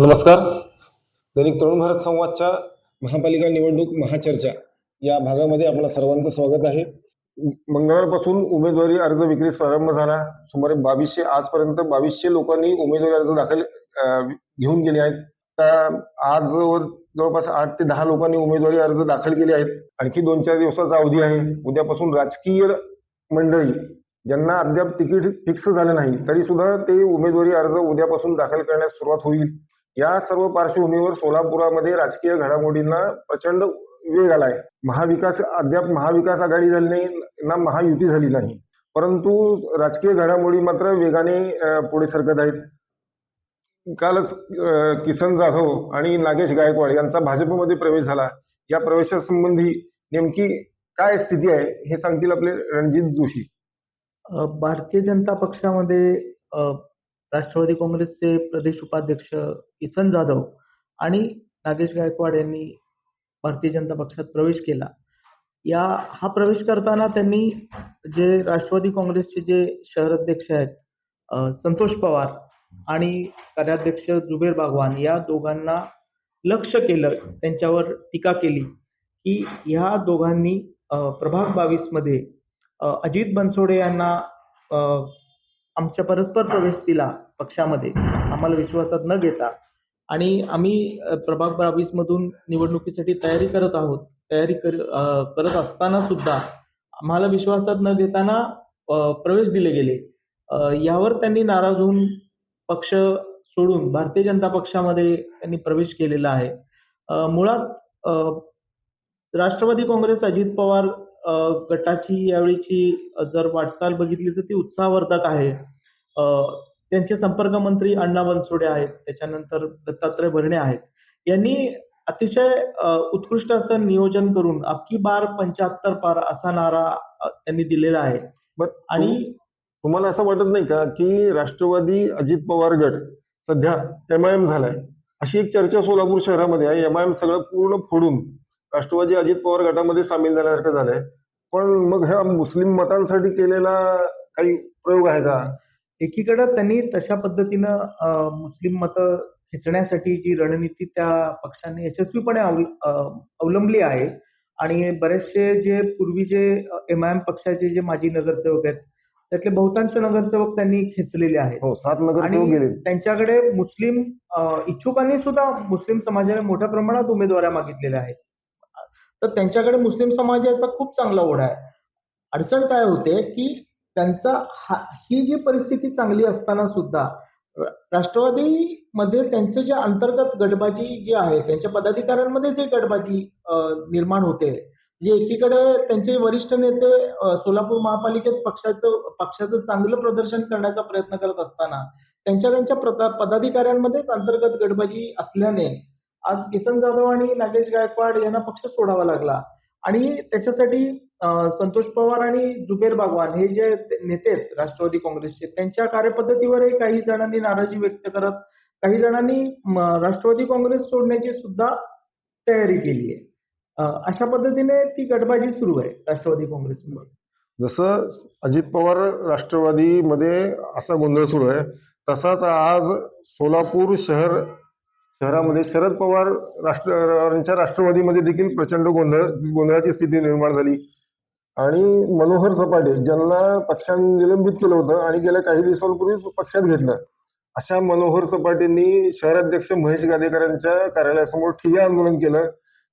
नमस्कार. दैनिक तरुण भारत संवादच्या महापालिका निवडणूक महाचर्चा या भागामध्ये आपल्या सर्वांचं स्वागत आहे. मंगळवारपासून उमेदवारी अर्ज विक्रीस प्रारंभ झाला. सुमारे बावीसशे आजपर्यंत बावीसशे लोकांनी उमेदवारी अर्ज दाखल घेऊन गेले आहेत. त्या आज जवळपास आठ ते दहा लोकांनी उमेदवारी अर्ज दाखल केले आहेत. आणखी दोन चार दिवसाचा अवधी आहे. उद्यापासून राजकीय मंडळी ज्यांना अद्याप तिकीट फिक्स झालं नाही तरी सुद्धा ते उमेदवारी अर्ज उद्यापासून दाखल करण्यास सुरुवात होईल. या सर्व पार्श्वभूमीवर सोलापुरामध्ये राजकीय घडामोडींना प्रचंड वेग आलाय. महाविकास अद्याप महाविकास आघाडी झाली नाही ना महायुती झाली नाही. परंतु राजकीय घडामोडी मात्र वेगाने पुढे सरकत आहेत. कालच किसन जाधव आणि नागेश गायकवाड यांचा भाजपमध्ये प्रवेश झाला. या प्रवेशासंबंधी नेमकी काय स्थिती आहे हे सांगतील आपले रणजित जोशी. भारतीय जनता पक्षामध्ये राष्ट्रवादी काँग्रेसचे प्रदेश उपाध्यक्ष किसन जाधव आणि नागेश गायकवाड यांनी भारतीय जनता पक्षात प्रवेश केला. या हा प्रवेश करताना त्यांनी जे राष्ट्रवादी काँग्रेसचे जे शहर अध्यक्ष आहेत संतोष पवार आणि कार्याध्यक्ष जुबेर बागवान या दोघांना लक्ष केलं त्यांच्यावर टीका केली की ह्या दोघांनी प्रभाग बावीसमध्ये अजित बनसोडे यांना आमच्या परस्पर प्रवेश दिला पक्षामध्ये आम्हाला विश्वासात न घेता आणि आम्ही प्रभाग बावीसमधून निवडणुकीसाठी तयारी करत आहोत. तयारी कर करत असताना सुद्धा आम्हाला विश्वासात न घेताना प्रवेश दिले गेले. यावर त्यांनी नाराज होऊन पक्ष सोडून भारतीय जनता पक्षामध्ये त्यांनी प्रवेश केलेला आहे. मुळात राष्ट्रवादी काँग्रेस अजित पवार गटाची यावेळीची जर वाटचाल बघितली तर ती उत्साहवर्धक आहे. अ, त्यांचे संपर्क मंत्री अण्णा बनसोडे आहेत त्याच्यानंतर दत्तात्रय भरणे आहेत. यांनी अतिशय उत्कृष्ट असं नियोजन करून अबकी बार पंच्याहत्तर पार असा नारा त्यांनी दिलेला आहे. आणि तुम्हाला असं वाटत नाही का की राष्ट्रवादी अजित पवार गट सध्या एम आय एम झालाय? अशी एक चर्चा सोलापूर शहरामध्ये आहे. एम आय एम सगळं पूर्ण फोडून राष्ट्रवादी अजित पवार गटामध्ये सामील झाल्यासारखं झालंय. पण मग ह्या मुस्लिम मतांसाठी केलेला काही प्रयोग आहे का? एकीकडे त्यांनी तशा पद्धतीनं मुस्लिम मतं खेचण्यासाठी जी रणनीती त्या पक्षाने यशस्वीपणे अवलंबली आहे. आणि बरेचसे जे पूर्वी जे एम आय एम पक्षाचे जे माजी नगरसेवक आहेत त्यातले बहुतांश नगरसेवक त्यांनी खेचलेले आहेत. हो सात नगरसेवक त्यांच्याकडे मुस्लिम इच्छुकांनी सुद्धा मुस्लिम समाजाने मोठ्या प्रमाणात उमेदवाऱ्या मागितलेल्या आहेत. तर त्यांच्याकडे मुस्लिम समाजाचा खूप चांगला ओढा आहे. अडचण काय होते की त्यांचा हा ही जी परिस्थिती चांगली असताना सुद्धा राष्ट्रवादीमध्ये त्यांचं जे अंतर्गत गटबाजी जी आहे त्यांच्या पदाधिकाऱ्यांमध्येच एक गटबाजी निर्माण होते. जे एकीकडे त्यांचे वरिष्ठ नेते सोलापूर महापालिकेत पक्षाचं पक्षाचं चांगलं प्रदर्शन करण्याचा प्रयत्न करत असताना त्यांच्या त्यांच्या पदाधिकाऱ्यांमध्येच अंतर्गत गटबाजी असल्याने आज किसन जाधव आणि नागेश गायकवाड यांना पक्ष सोडावा लागला. आणि त्याच्यासाठी संतोष पवार आणि जुबेर बागवान हे जे नेते आहेत राष्ट्रवादी काँग्रेसचे त्यांच्या कार्यपद्धतीवरही काही जणांनी नाराजी व्यक्त करत काही जणांनी राष्ट्रवादी काँग्रेस सोडण्याची सुद्धा तयारी केली आहे. अशा पद्धतीने ती गटबाजी सुरू आहे राष्ट्रवादी काँग्रेसमध्ये. जसं अजित पवार राष्ट्रवादीमध्ये असा गोंधळ सुरू आहे तसाच आज सोलापूर शहर शहरामध्ये शरद पवार राष्ट्र राष्ट्रवादीमध्ये देखील प्रचंड गोंधळ गोंधळाची स्थिती निर्माण झाली. आणि मनोहर सपाटे ज्यांना पक्षाने निलंबित केलं होतं आणि गेल्या काही दिवसांपूर्वीच पक्षात घेतलं अशा मनोहर सपाटेंनी शहराध्यक्ष महेश गादेकरांच्या कार्यालयासमोर ठिय्या आंदोलन केलं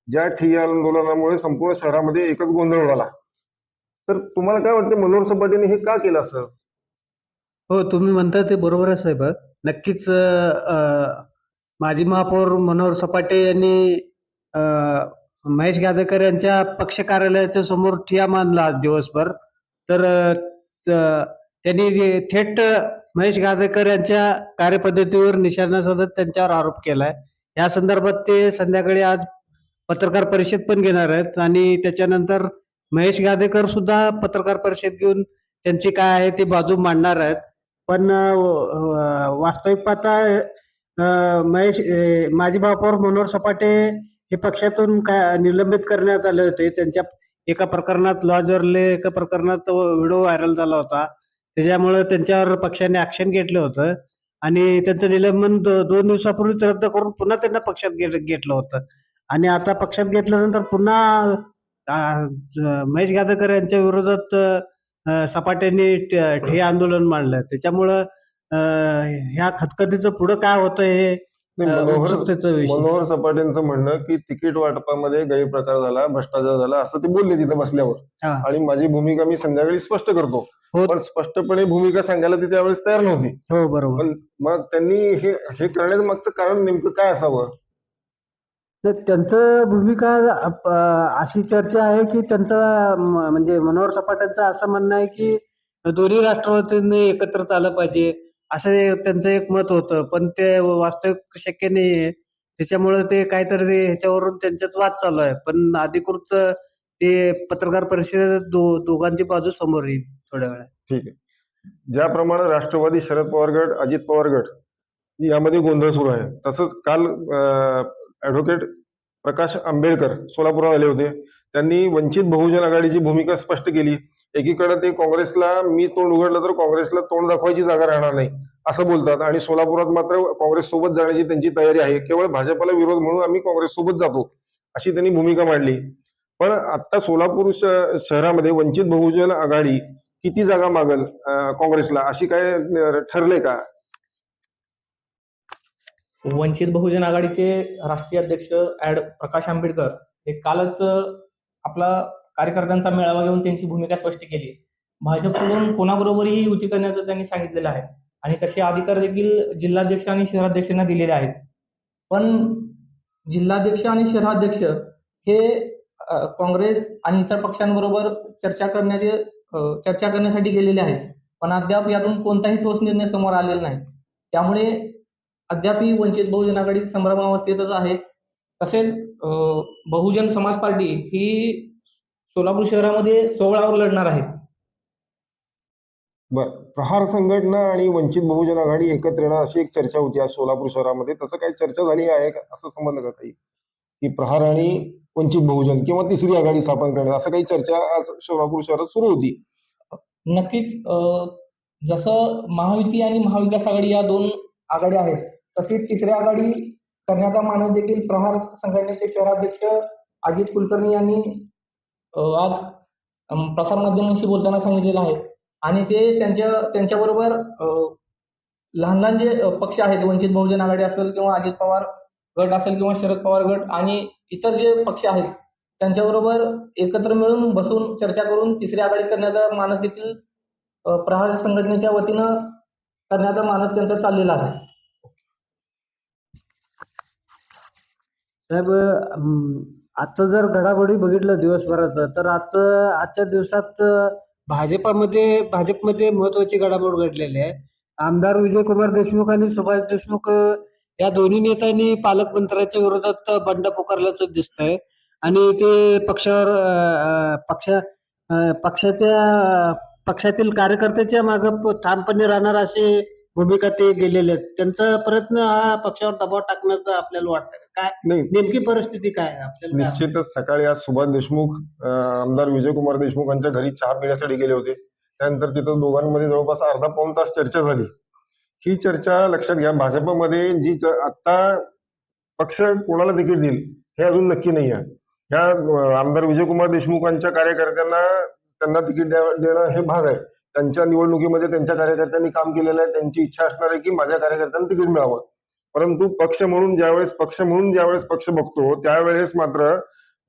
ज्या ठिय्या आंदोलनामुळे संपूर्ण शहरामध्ये एकच गोंधळ झाला तर तुम्हाला काय वाटतं मनोहर सपाटेने हे का केलं असं? हो तुम्ही म्हणता ते बरोबर आहे साहेब. नक्कीच माजी महापौर मनोहर सपाटे यांनी महेश गादेकर यांच्या पक्ष कार्यालयाच्या समोर ठिया मानला आज दिवसभर. तर त्यांनी जे थेट महेश गादेकर यांच्या कार्यपद्धतीवर निशाणा साधत त्यांच्यावर आरोप केलाय. या संदर्भात ते संध्याकाळी आज पत्रकार परिषद पण घेणार आहेत आणि त्याच्यानंतर महेश गादेकर सुद्धा पत्रकार परिषद घेऊन त्यांची काय आहे ती बाजू मांडणार आहेत. पण वास्तविक पाहता महेश माजी महापौर मनोहर सपाटे हे पक्षातून काय निलंबित करण्यात आले होते. त्यांच्या एका प्रकरणात लॉजरले एका प्रकरणात व्हिडिओ व्हायरल झाला होता. त्याच्यामुळे त्यांच्यावर पक्षाने ऍक्शन घेतलं होतं. आणि त्यांचं निलंबन दोन दिवसापूर्वीच रद्द करून पुन्हा त्यांना पक्षात घेतलं होतं. आणि आता पक्षात घेतल्यानंतर पुन्हा महेश गादेकर यांच्या विरोधात सपाट्यांनी ठे आंदोलन मांडलं. त्याच्यामुळं ह्या खतखतीचं पुढं काय होतं हे मनोहर सपाटेंचं म्हणणं की तिकीट वाटपामध्ये गैरप्रकार झाला भ्रष्टाचार झाला असं ते बोलले तिथं बसल्यावर. आणि माझी भूमिका मी संध्याकाळी स्पष्ट करतो. हो. पण स्पष्टपणे भूमिका सांगायला ती त्यावेळेस तयार नव्हती. हो बरोबर. पण मग त्यांनी हे हे करण्याचं मागचं कारण नेमकं काय असावं? तर त्यांचं भूमिका अशी चर्चा आहे की त्यांचं म्हणजे मनोहर सपाट्यांचं असं म्हणणं आहे की दोन्ही राष्ट्रवादींनी एकत्रित आलं पाहिजे. असं त्यांचं एक मत होतं. पण ते वास्तविक शक्य नाही आहे त्याच्यामुळे ते काहीतरी ते ह्याच्यावरून त्यांच्यात वाद चालू आहे. पण अधिकृत ते पत्रकार परिषदेत दो दोघांची बाजू समोर येईल थोड्या वेळात. ठीक आहे. ज्याप्रमाणे राष्ट्रवादी शरद पवार गट अजित पवार गट यामध्ये गोंधळ सुरू आहे. तसंच काल ऍडव्होकेट प्रकाश आंबेडकर सोलापुरात आले होते. त्यांनी वंचित बहुजन आघाडीची भूमिका स्पष्ट केली. एकीकडे ते काँग्रेसला मी तोंड उघडलं तर काँग्रेसला तोंड दाखवायची जागा राहणार नाही असं बोलतात. आणि सोलापुरात मात्र काँग्रेस सोबत जाण्याची त्यांची तयारी आहे. केवळ भाजपला विरोध म्हणून आम्ही काँग्रेस सोबत जातो अशी त्यांनी भूमिका मांडली. पण आता सोलापूर शहरामध्ये वंचित बहुजन आघाडी किती जागा मागल काँग्रेसला अशी काय ठरले का? वंचित बहुजन आघाडीचे राष्ट्रीय अध्यक्ष ऍड प्रकाश आंबेडकर हे कालच आपला कार्यकर्त्यांचा मेळावा घेऊन त्यांची भूमिका स्पष्ट केली. भाजपकडून कोणाबरोबरही युती करण्याचं त्यांनी सांगितलेलं आहे. आणि तसे अधिकार देखील जिल्हाध्यक्ष आणि शहराध्यक्षांना दिलेले आहेत. पण जिल्हाध्यक्ष आणि शहराध्यक्ष हे काँग्रेस आणि इतर पक्षांबरोबर चर्चा करण्याचे चर्चा करण्यासाठी गेलेले आहेत. पण अद्याप यातून कोणताही ठोस निर्णय समोर आलेला नाही. त्यामुळे अद्यापही वंचित बहुजन आघाडी संभ्रमावस्थेतच आहे. तसेच बहुजन समाज पार्टी ही सोलापूर शहरामध्ये सोहळावर लढणार आहे. बर. प्रहार संघटना आणि वंचित बहुजन आघाडी एकत्र येणार अशी एक चर्चा होती आज सोलापूर शहरामध्ये. तसं काही चर्चा झाली आहे का? असं समजलं का काही? की प्रहार आणि वंचित बहुजन किंवा तिसरी आघाडी स्थापन करणार असं काही चर्चा आज सोलापूर शहरात सुरू होती. नक्कीच जसं महायुती आणि महाविकास आघाडी या दोन आघाड्या आहेत तशी तिसरी आघाडी करण्याचा मानस देखील प्रहार संघटनेचे शहराध्यक्ष अजित कुलकर्णी यांनी आज प्रसारमाध्यमांशी बोलताना सांगितलेलं आहे. आणि ते त्यांच्या त्यांच्याबरोबर लहान लहान जे पक्ष आहेत वंचित बहुजन आघाडी असेल किंवा अजित पवार गट असेल किंवा शरद पवार गट आणि इतर जे पक्ष आहेत त्यांच्याबरोबर एकत्र मिळून बसून चर्चा करून तिसरी आघाडी करण्याचा मानस देखील प्रहार संघटनेच्या वतीनं करण्याचा मानस त्यांचा चाललेला आहे. साहेब आजचं जर घडामोडी बघितलं दिवसभराचं तर आजचं आजच्या दिवसात भाजपामध्ये भाजपमध्ये महत्वाची घडामोड घडलेली आहे. आमदार विजयकुमार देशमुख आणि सुभाष देशमुख या दोन्ही नेत्यांनी पालकमंत्र्याच्या विरोधात बंड पुकारल्याचं दिसतंय. आणि ते पक्षावर पक्षा पक्ष पक्षाच्या पक्षातील कार्यकर्त्याच्या माग ठामपणे राहणार अशी भूमिका ते गेलेले आहेत. त्यांचा प्रयत्न हा पक्षावर दबाव टाकण्याचा आपल्याला वाटतं काय? नाही. नेमकी परिस्थिती काय आहे? आपल्याला काय निश्चितच सकाळी आज सुभाष देशमुख अं, आमदार विजयकुमार देशमुख यांच्या घरी चहा पिण्यासाठी गेले होते. त्यानंतर तिथं दोघांमध्ये जवळपास अर्धा पाऊण तास चर्चा झाली. ही चर्चा लक्षात घ्या भाजपमध्ये जी च- आता पक्ष कोणाला तिकीट देईल हे अजून नक्की नाही आहे. ह्या अं, आमदार विजयकुमार देशमुखांच्या कार्यकर्त्यांना त्यांना तिकीट द्या- देणं हे भाग आहे. त्यांच्या निवडणुकीमध्ये त्यांच्या कार्यकर्त्यांनी काम केलेलं आहे. त्यांची इच्छा असणार आहे की माझ्या कार्यकर्त्यांना तिकीट मिळावं. परंतु पक्ष म्हणून ज्यावेळेस पक्ष म्हणून ज्यावेळेस पक्ष बघतो त्यावेळेस मात्र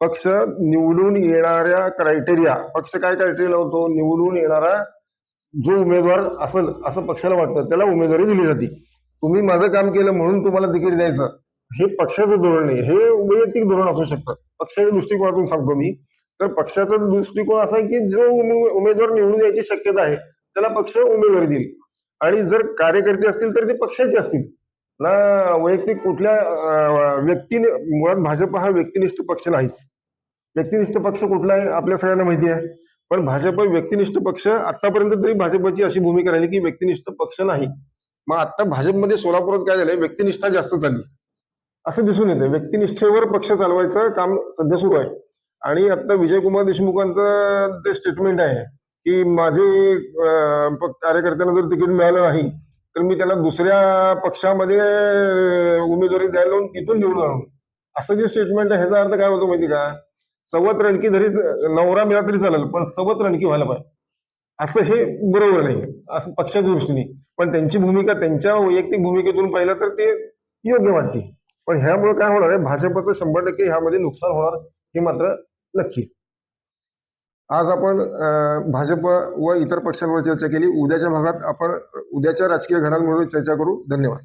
पक्ष निवडून येणाऱ्या क्रायटेरिया पक्ष काय क्रायटेरिया लावतो? निवडून येणारा जो उमेदवार असेल असं पक्षाला वाटतं त्याला उमेदवारी दिली जाते. तुम्ही माझं काम केलं म्हणून तुम्हाला तिकीट द्यायचं. हे पक्षाचं धोरण आहे. हे वैयक्तिक धोरण असू शकतं. पक्षाच्या दृष्टिकोनातून सांगतो मी. तर पक्षाचा दृष्टिकोन असा आहे की जो उमेदवार निवडून यायची शक्यता आहे त्याला पक्ष उमेदवारी देईल. आणि जर कार्यकर्ते असतील तर ते पक्षाचे असतील. ना वैयक्तिक कुठल्या व्यक्तीने मुळात भाजप हा व्यक्तिनिष्ठ पक्ष नाहीच. व्यक्तिनिष्ठ पक्ष कुठला आहे आपल्या सगळ्यांना माहिती आहे. पण भाजप व्यक्तिनिष्ठ पक्ष आतापर्यंत तरी भाजपची अशी भूमिका राहिली की व्यक्तिनिष्ठ पक्ष नाही. मग आता भाजपमध्ये सोलापुरात काय झालंय? व्यक्तिनिष्ठा जास्त चालली. असं दिसून येते व्यक्तिनिष्ठेवर पक्ष चालवायचं काम सध्या सुरू आहे. आणि आता विजयकुमार देशमुखांचं जे स्टेटमेंट आहे की माझे प- कार्यकर्त्यांना जर तिकीट मिळालं नाही तर मी त्याला दुसऱ्या पक्षामध्ये उमेदवारी द्यायला लावून तिथून निवडून आणू असं जे स्टेटमेंट आहे ह्याचा अर्थ काय होतो माहिती का? सवत रणकी जरी नवरा मिळाला तरी चालेल पण सवत रणकी व्हायला पाहिजे. असं हे बरोबर नाही. असं पक्षाच्या दृष्टीने. पण त्यांची भूमिका त्यांच्या वैयक्तिक भूमिकेतून पाहिलं तर ते योग्य वाटते. पण ह्यामुळे काय होणार आहे? भाजपचं शंभर टक्के ह्यामध्ये नुकसान होणार हे मात्र नक्की. आज आपण भाजप व इतर पक्षांवर चर्चा केली. उद्याच्या भागात आपण उद्याच्या राजकीय घडामोडीवर चर्चा करू. धन्यवाद.